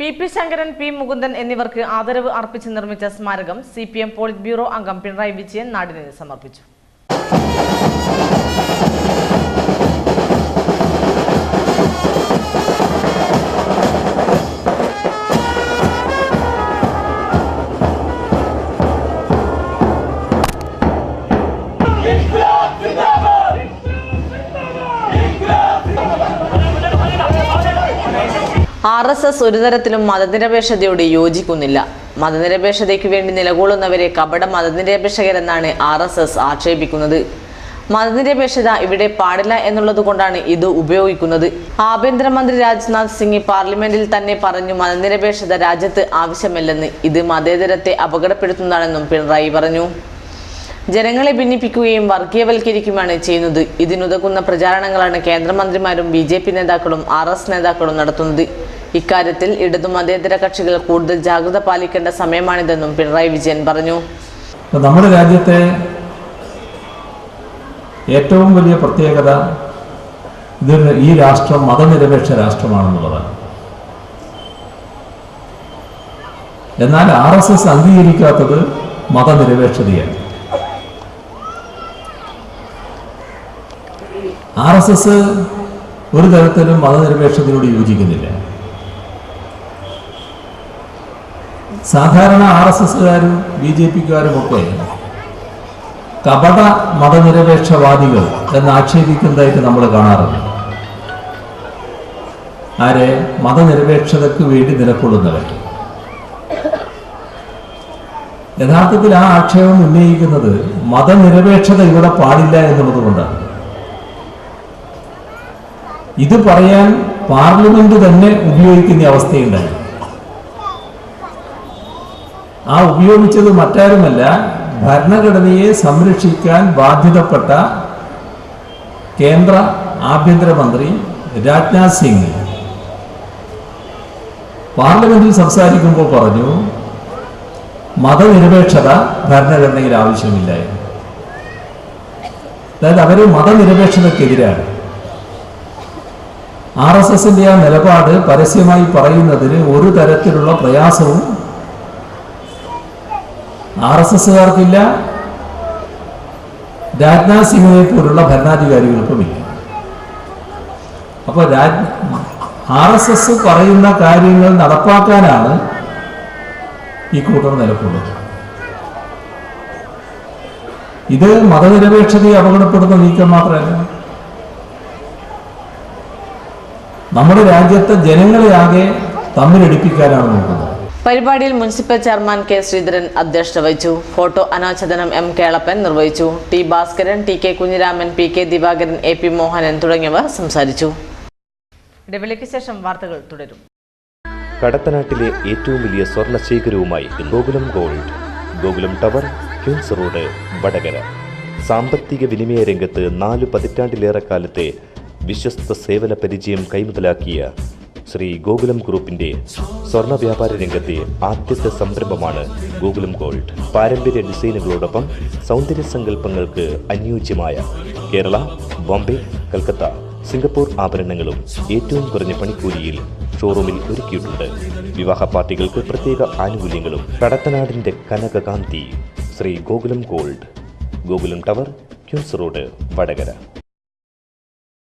P P Sankaran P Mukundan എന്നിവർക്ക് ആദരവ് അർപ്പിച്ച് നിർമ്മിച്ച സ്മാരകം C P M politburo അംഗം പിണറായി വിജയൻ നാടിന് സമർപ്പിച്ചു. ആർ എസ് എസ് ഒരു തരത്തിലും മതനിരപേക്ഷതയോട് യോജിക്കുന്നില്ല. മതനിരപേക്ഷതയ്ക്ക് വേണ്ടി നിലകൊള്ളുന്നവരെ കപട മതനിരപേക്ഷകരെന്നാണ് ആർ എസ് എസ് ആക്ഷേപിക്കുന്നത്. മതനിരപേക്ഷത ഇവിടെ പാടില്ല എന്നുള്ളത് കൊണ്ടാണ് ഇത് ഉപയോഗിക്കുന്നത്. ആഭ്യന്തരമന്ത്രി രാജ്നാഥ് സിംഗ് പാർലമെന്റിൽ തന്നെ പറഞ്ഞു മതനിരപേക്ഷത രാജ്യത്ത് ആവശ്യമില്ലെന്ന്. ഇത് മതേതരത്തെ അപകടപ്പെടുത്തുന്നതാണെന്നും പിണറായി പറഞ്ഞു. ജനങ്ങളെ ഭിന്നിപ്പിക്കുകയും വർഗീയവൽക്കരിക്കുകയുമാണ് ചെയ്യുന്നത്. ഇതിനുതകുന്ന പ്രചാരണങ്ങളാണ് കേന്ദ്രമന്ത്രിമാരും ബി ജെ പി നേതാക്കളും ആർ എസ് നേതാക്കളും നടത്തുന്നത്. ഇക്കാര്യത്തിൽ ഇടതു മതേതര കക്ഷികൾ കൂടുതൽ ജാഗ്രത പാലിക്കേണ്ട സമയമാണിതെന്നും പിണറായി വിജയൻ പറഞ്ഞു. നമ്മുടെ രാജ്യത്തെ ഏറ്റവും വലിയ പ്രത്യേകത ഈ രാഷ്ട്രം മതനിരപേക്ഷ രാഷ്ട്രമാണെന്നുള്ളതാണ്. എന്നാൽ ആർ എസ് എസ് അംഗീകരിക്കാത്തത് മതനിരപേക്ഷതയാണ്. ആർ എസ് എസ് ഒരു തരത്തിലും മതനിരപേക്ഷത്തിനോട് യോജിക്കുന്നില്ല. സാധാരണ ആർ എസ് എസ്സുകാരും ബി ജെ പിക്കാരും ഒക്കെ കപട മതനിരപേക്ഷവാദികൾ എന്ന് ആക്ഷേപിക്കുന്നതായിട്ട് നമ്മൾ കാണാറുണ്ട്. ആരെ? മതനിരപേക്ഷതയ്ക്ക് വേണ്ടി നിലക്കൊള്ളുന്നവർ യഥാർത്ഥത്തിൽ ആ ആക്ഷേപം ഉന്നയിക്കുന്നത് മതനിരപേക്ഷത ഇവിടെ പാടില്ല എന്നുള്ളത് കൊണ്ടാണ് ഇത് പറയാൻ പാർലമെന്റ് തന്നെ ഉപയോഗിക്കുന്ന അവസ്ഥയുണ്ടായി ആ ഉപയോഗിച്ചത് മറ്റാരുമല്ല ഭരണഘടനയെ സംരക്ഷിക്കാൻ ബാധ്യതപ്പെട്ട കേന്ദ്ര ആഭ്യന്തരമന്ത്രി രാജ്നാഥ് സിംഗ്. പാർലമെന്റിൽ സംസാരിക്കുമ്പോൾ പറഞ്ഞു മതനിരപേക്ഷത ഭരണഘടനയിൽ ആവശ്യമില്ല അതായത് അവർ മതനിരപേക്ഷതക്കെതിരാണ്. ആർ എസ് എസിന്റെ ആ നിലപാട് പരസ്യമായി പറയുന്നതിന് ഒരു തരത്തിലുള്ള പ്രയാസവും ആർ എസ് എസുകാർക്കില്ല രാജ്നാഥ് സിംഗിനെ പോലുള്ള ഭരണാധികാരികൾക്കുമില്ല. അപ്പോൾ രാജ് ആർ എസ് എസ് പറയുന്ന കാര്യങ്ങൾ നടപ്പാക്കാനാണ് ഈ കൂട്ടർ നിലകൊള്ളുന്നത് ഇത് മതനിരപേക്ഷതയെ അപകടപ്പെടുന്ന നീക്കം മാത്രമല്ല. നമ്മുടെ രാജ്യത്തെ ജനങ്ങളെ ആകെ തമ്മിലടിപ്പിക്കാനാണ് നോക്കുന്നത്. പരിപാടിയിൽ മുനിസിപ്പൽ ചെയർമാൻ കെ ശ്രീധരൻ അധ്യക്ഷത വഹിച്ചു. ഫോട്ടോ അനാച്ഛദനം എം കേളപ്പൻ നിർവഹിച്ചു. T Bhaskaran T K Kunhiraman P K Divakaran A P Mohanan തുടങ്ങിയവർ സംസാരിച്ചു. ഇടവേളയ്ക്ക് ശേഷം വാർത്തകൾ തുടരും. കടത്തനാട്ടിലെ ഏറ്റവും വലിയ സ്വർണ ശേഖരവുമായി Gokulam gold Gokulam tower queens road Vadakara. സാമ്പത്തിക വിനിമയ രംഗത്ത് നാലു പതിറ്റാണ്ടിലേറെ കാലത്തെ വിശ്വസ്ത സേവന പരിചയം കൈമുതലാക്കിയ ശ്രീ ഗോകുലം ഗ്രൂപ്പിന്റെ സ്വർണ വ്യാപാര രംഗത്തെ ആദ്യത്തെ സംരംഭമാണ് ഗോകുലം ഗോൾഡ്. പാരമ്പര്യ ഡിസൈനുകളോടൊപ്പം സൗന്ദര്യ സങ്കല്പങ്ങൾക്ക് അനുയോജ്യമായ കേരള ബോംബെ കൽക്കത്ത സിംഗപ്പൂർ ആഭരണങ്ങളും ഏറ്റവും കുറഞ്ഞ പണിക്കൂലിയിൽ ഷോറൂമിൽ ഒരുക്കിയിട്ടുണ്ട്. വിവാഹ പാർട്ടികൾക്ക് പ്രത്യേക ആനുകൂല്യങ്ങളും കടത്തനാടിന്റെ കനകകാന്തി Sree Gokulam gold. Gokulam tower queens road Vadakara.